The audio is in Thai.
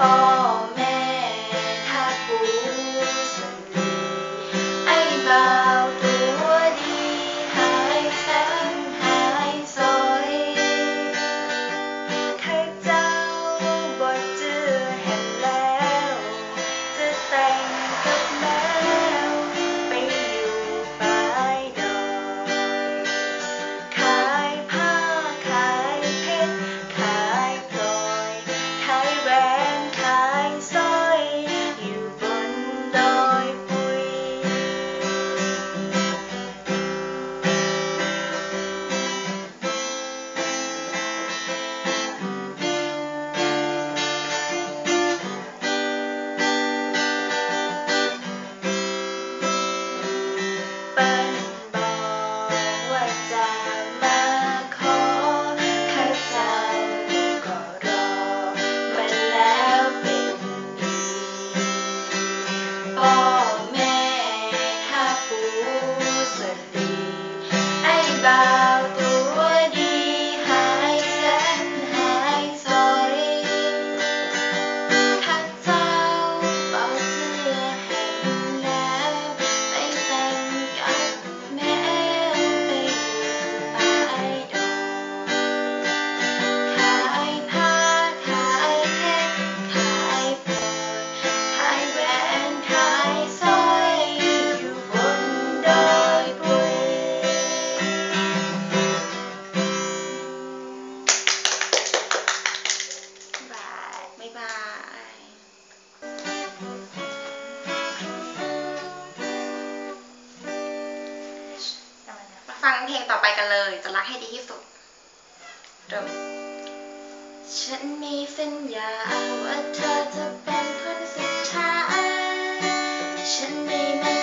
Oh. ฟังเพลงต่อไปกันเลย จะรักให้ดีที่สุดเริ่มฉันมีสัญญาว่าเธอจะเป็นคนสุดท้าย ฉันไม่